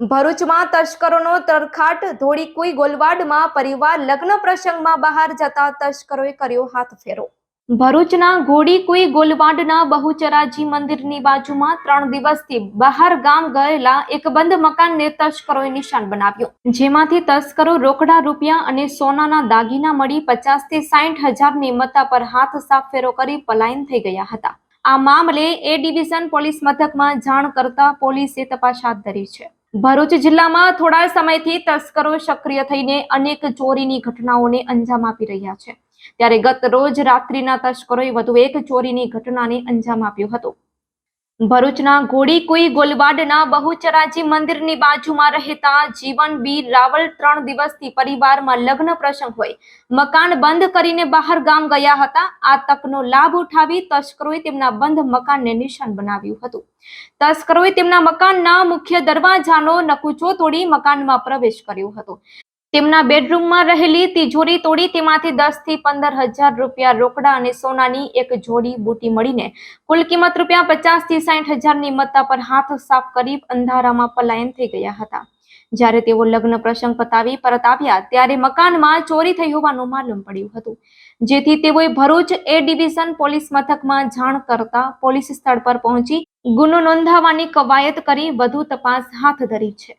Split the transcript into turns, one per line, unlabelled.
ભરૂચમાં તસ્કરોનો તરખાટ ધોળી કુઈ ગોલવાડમાં પરિવાર લગ્ન પ્રસંગમાં બહાર જતા તસ્કરોએ કર્યો હાથ ફેરો. ભરૂચના ઘોડી કુઈ ગોલવાડના બહુચરાજી મંદિરની બાજુમાં ત્રણ દિવસથી બહાર ગામ ગયેલા એક બંધ મકાનને તસ્કરોએ નિશાન બનાવ્યું. જેમાંથી તસ્કરો રોકડા રૂપિયા અને સોનાના દાગીના મળી પચાસથી સાઠ હજારની મત્તા પર હાથ સાફ ફેરો કરી પલાયન થઈ ગયા હતા. આ મામલે એ ડિવિઝન પોલીસ મથકમાં જાણ કરતા પોલીસે તપાસ હાથ ધરી છે. ભરૂચ જિલ્લામાં થોડા સમયથી તસ્કરો સક્રિય થઈને અનેક ચોરીની ઘટનાઓને અંજામ આપી રહ્યા છે. ત્યારે ગત રોજ રાત્રિના તસ્કરોએ વધુ એક ચોરીની ઘટનાને અંજામ આપ્યો હતો. ભરૂચના ઘોડીકુઈ ગોલવાડના બહુચરાજી મંદિરની બાજુમાં રહેતા જીવન રાવલ ત્રણ દિવસથી પરિવારમાં લગ્ન પ્રસંગ હોય. મકાન બંધ કરીને બહાર ગામ ગયા હતા. આ તકનો લાભ ઉઠાવી તસ્કરોએ તેમના બંધ મકાનને નિશાન બનાવ્યું હતું. તસ્કરોએ તેમના મકાનના મુખ્ય દરવાજાનો નકુચો તોડી મકાનમાં પ્રવેશ કર્યો હતો. તેમના બેડરૂમમાં રહેલી તિજોરી તોડી તેમાંથી દસથી પંદર હજાર રૂપિયા રોકડા અને સોનાની એક જોડી બુટી મળીને કુલ કિંમત રૂપિયા પચાસથી સાઠ હજારની મત્તા પર હાથ સાફ કરી અંધારામાં પલાયન થઈ ગયા હતા. જ્યારે તેઓ લગ્ન પ્રસંગ પતાવી પરત આવ્યા, ત્યારે મકાનમાં ચોરી થઈ હોવાનું માલુમ પડ્યું હતું. જેથી તેઓએ ભરૂચ એ ડિવિઝન પોલીસ મથકમાં જાણ કરતા પોલીસ સ્થળ પર પહોંચી ગુનો નોંધાવવાની કવાયત કરી વધુ તપાસ હાથ ધરી છે.